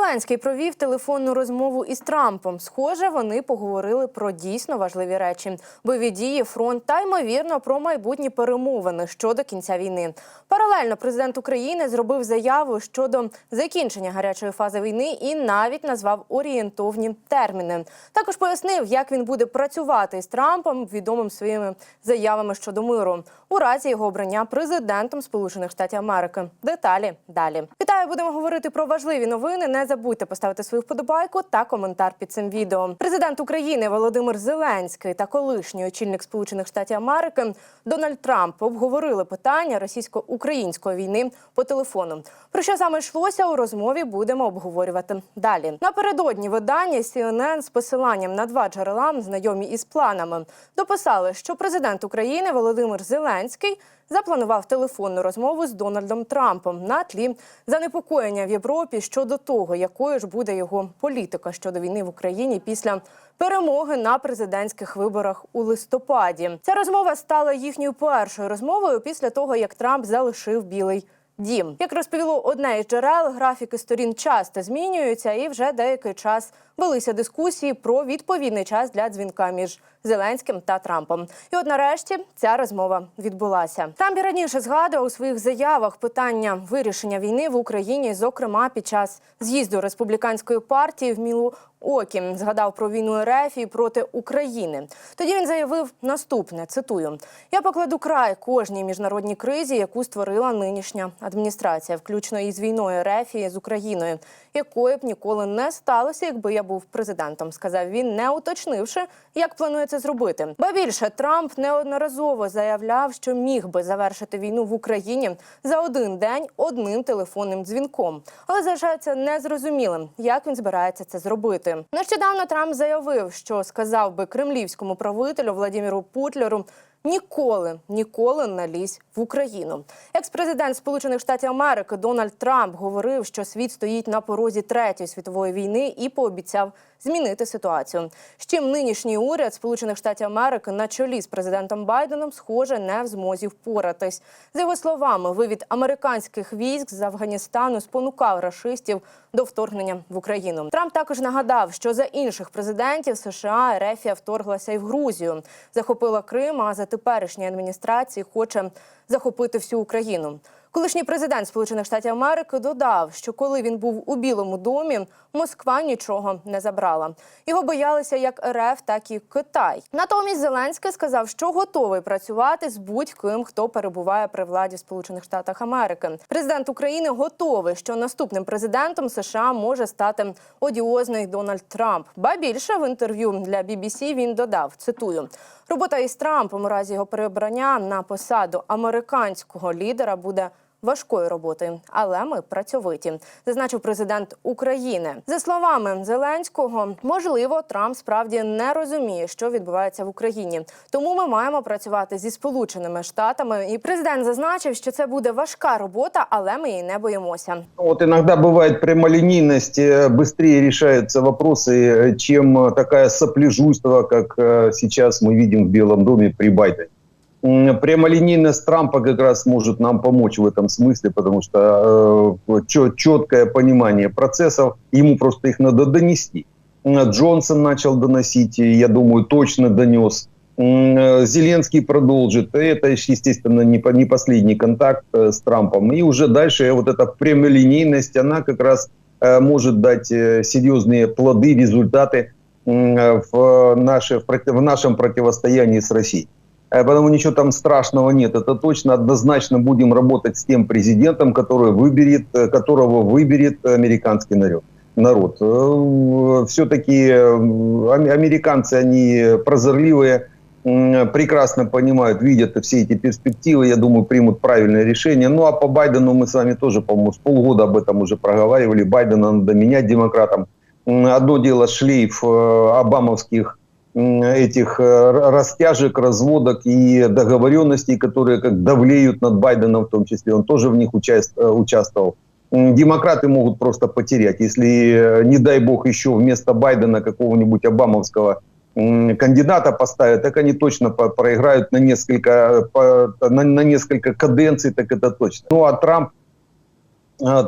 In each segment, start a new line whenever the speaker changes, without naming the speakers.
Зеленський провів телефонну розмову із Трампом. Схоже, вони поговорили про дійсно важливі речі: бойові дії, фронт та ймовірно про майбутні перемовини щодо кінця війни. Паралельно президент України зробив заяву щодо закінчення гарячої фази війни і навіть назвав орієнтовні терміни. Також пояснив, як він буде працювати з Трампом, відомим своїми заявами щодо миру у разі його обрання президентом Сполучених Штатів Америки. Деталі далі. Вітаю, будемо говорити про важливі новини. Не забудьте поставити свою вподобайку та коментар під цим відео. Президент України Володимир Зеленський та колишній очільник Сполучених Штатів Америки Дональд Трамп обговорили питання російсько-української війни по телефону. Про що саме йшлося у розмові, будемо обговорювати далі. Напередодні видання CNN з посиланням на два джерела, знайомі із планами, дописали, що президент України Володимир Зеленський запланував телефонну розмову з Дональдом Трампом на тлі занепокоєння в Європі щодо того, якою ж буде його політика щодо війни в Україні після перемоги на президентських виборах у листопаді. Ця розмова стала їхньою першою розмовою після того, як Трамп залишив Білий. Дім, як розповіло одне із джерел, графіки сторін часто змінюються, і вже деякий час велися дискусії про відповідний час для дзвінка між Зеленським та Трампом. І от нарешті ця розмова відбулася. Трамп і раніше згадував у своїх заявах питання вирішення війни в Україні, зокрема під час з'їзду республіканської партії в Мілу. Окі згадав про війну РФ і проти України. Тоді він заявив наступне: цитую: я покладу край кожній міжнародній кризі, яку створила нинішня адміністрація, включно із війною РФ і з Україною, якої б ніколи не сталося, якби я був президентом. Сказав він, не уточнивши, як планує це зробити. Ба більше Трамп неодноразово заявляв, що міг би завершити війну в Україні за один день одним телефонним дзвінком, але залишається незрозумілим, як він збирається це зробити. Нещодавно Трамп заявив, що сказав би кремлівському правителю Владимиру Путлеру. Ніколи ніколи не лізь в Україну. Екс-президент Сполучених Штатів Америки Дональд Трамп говорив, що світ стоїть на порозі третьої світової війни і пообіцяв змінити ситуацію. З чим нинішній уряд Сполучених Штатів Америки на чолі з президентом Байденом схоже не в змозі впоратись. За його словами, вивід американських військ з Афганістану спонукав рашистів до вторгнення в Україну. Трамп також нагадав, що за інших президентів США Ерефія вторглася і в Грузію, захопила Крим. А за теперішньої адміністрації хоче захопити всю Україну. Колишній президент Сполучених Штатів Америки додав, що коли він був у Білому домі, Москва нічого не забрала. Його боялися як РФ, так і Китай. Натомість Зеленський сказав, що готовий працювати з будь-ким, хто перебуває при владі в Сполучених Штатах Америки. Президент України готовий, що наступним президентом США може стати одіозний Дональд Трамп. Ба більше в інтерв'ю для BBC він додав: цитую. Робота із Трампом у разі його перебрання на посаду американського лідера буде важкою роботою, але ми працьовиті, зазначив президент України. За словами Зеленського, можливо, Трамп справді не розуміє, що відбувається в Україні. Тому ми маємо працювати зі сполученими штатами. І президент зазначив, що це буде важка робота, але ми її не боїмося.
Вот иногда бывает прямолинейность, э, быстрее решаются вопросы, э, чем э, такая сопляжуйство, как э, сейчас мы видим в Белом доме при Байдене. Прямолинейность Трампа как раз может нам помочь в этом смысле, потому что э, четкое понимание процессов, ему просто их надо донести. Джонсон начал доносить, я думаю, точно донес. Э, Зеленский продолжит. Это, естественно, не, по- не последний контакт э, с Трампом. И уже дальше вот эта прямолинейность, она как раз э, может дать серьезные плоды, результаты в, наше, в нашем противостоянии с Россией. Э, Потому ничего там страшного нет. Это точно однозначно будем работать с тем президентом, который выберет, э, которого выберет американский народ. народ. Все-таки американцы, они прозорливые, прекрасно понимают, видят все эти перспективы, я думаю, примут правильное решение. Ну а по Байдену мы с вами тоже, по-моему, с полгода об этом уже проговаривали. Байдена надо менять демократам. Одно дело шлейф э, обамовских этих э, растяжек, разводок и договоренностей, которые как давлеют над Байденом в том числе. Он тоже в них э, участвовал. Демократы могут просто потерять, если, э, не дай бог, еще вместо Байдена какого-нибудь обамовского кандидата поставят, так они точно проиграют на несколько, на, несколько каденций, так это точно. Ну а Трамп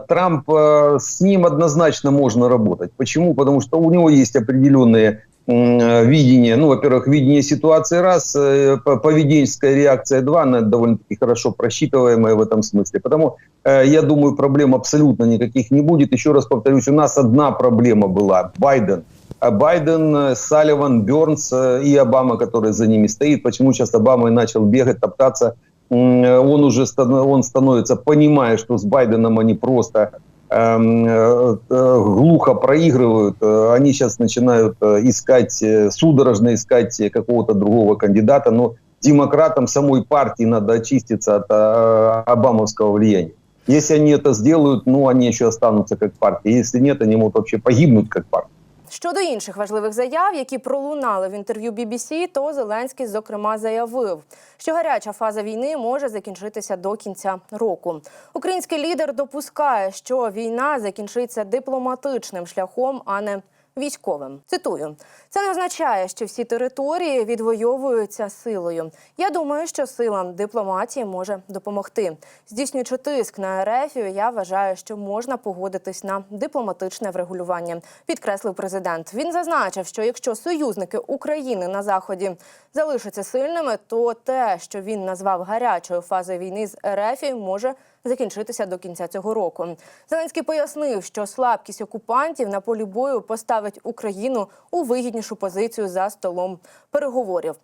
Трамп, с ним однозначно можно работать. Почему? Потому что у него есть определенные м, видения. Ну, во-первых, видение ситуации раз, э, по- поведенческая реакция два, она довольно-таки хорошо просчитываемая в этом смысле. Потому, э, я думаю, проблем абсолютно никаких не будет. Еще раз повторюсь, у нас одна проблема была – Байден. А Байден, э, Салливан, Бернс и Обама, который за ними стоит. Почему сейчас Обама и начал бегать, топтаться? Он уже он становится, понимая, что с Байденом они просто глухо проигрывают. Э, Они сейчас начинают э, искать, э, судорожно искать э, какого-то другого кандидата. Но демократам самой партии надо очиститься от э, обамовского влияния. Если они это сделают, ну, они еще останутся как партия. Если нет, они могут вообще погибнуть как партия.
Щодо інших важливих заяв, які пролунали в інтерв'ю BBC, то Зеленський зокрема заявив, що гаряча фаза війни може закінчитися до кінця року. Український лідер допускає, що війна закінчиться дипломатичним шляхом, а не військовим. Цитую: це не означає, що всі території відвоюються силою. Я думаю, що сила дипломатії може допомогти. Здійснюючи тиск на Ерефію, я вважаю, що можна погодитись на дипломатичне врегулювання. Підкреслив президент. Він зазначив, що якщо союзники України на заході залишаться сильними, то те, що він назвав гарячою фазою війни з Ерефією, може закінчитися до кінця цього року. Зеленський пояснив, що слабкість окупантів на полі бою поставить Україну у вигіднішу позицію за столом переговорів.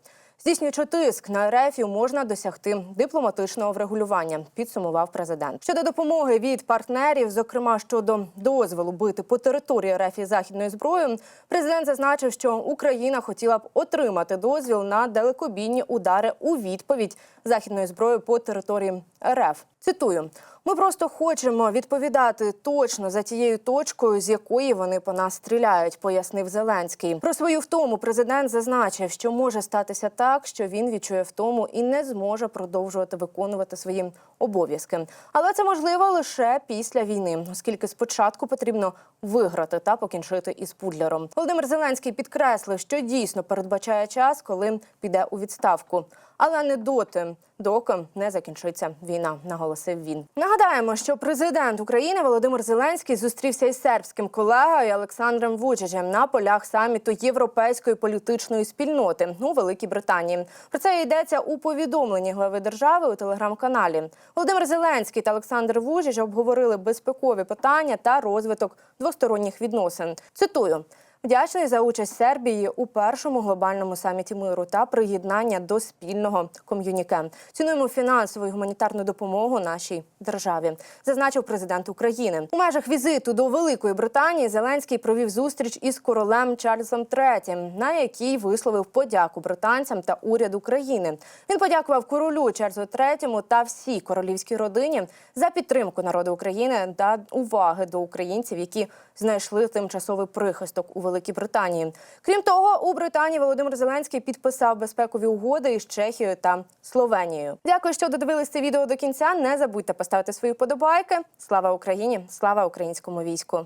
Здійснюючи тиск на РФ, можна досягти дипломатичного врегулювання, підсумував президент. Щодо допомоги від партнерів, зокрема щодо дозволу бити по території РФ західною зброєю, президент зазначив, що Україна хотіла б отримати дозвіл на далекобійні удари у відповідь західної зброї по території РФ. Цитую. Ми просто хочемо відповідати точно за тією точкою, з якої вони по нас стріляють, пояснив Зеленський. Про свою втому президент зазначив, що може статися так, що він відчує втому і не зможе продовжувати виконувати свої обов'язки. Але це можливо лише після війни, оскільки спочатку потрібно виграти та покінчити із Пудлером. Володимир Зеленський підкреслив, що дійсно передбачає час, коли піде у відставку. Але не доти, доки не закінчиться війна, наголосив він. Нагадаємо, що президент України Володимир Зеленський зустрівся із сербським колегою Олександром Вучичем на полях саміту Європейської політичної спільноти у Великій Британії. Про це йдеться у повідомленні глави держави у телеграм-каналі. Володимир Зеленський та Олександр Вучич обговорили безпекові питання та розвиток двосторонніх відносин. Цитую. Вдячний за участь Сербії у першому глобальному саміті миру та приєднання до спільного ком'юніке. Цінуємо фінансову і гуманітарну допомогу нашій державі, зазначив президент України. У межах візиту до Великої Британії Зеленський провів зустріч із королем Чарльзом III, на якій висловив подяку британцям та уряду країни. Він подякував королю Чарльзу III та всій королівській родині за підтримку народу України та уваги до українців, які знайшли тимчасовий прихисток у Великій Британії. Крім того, у Британії Володимир Зеленський підписав безпекові угоди із Чехією та Словенією. Дякую, що додивились це відео до кінця. Не забудьте поставити свої подобайки. Слава Україні! Слава українському війську!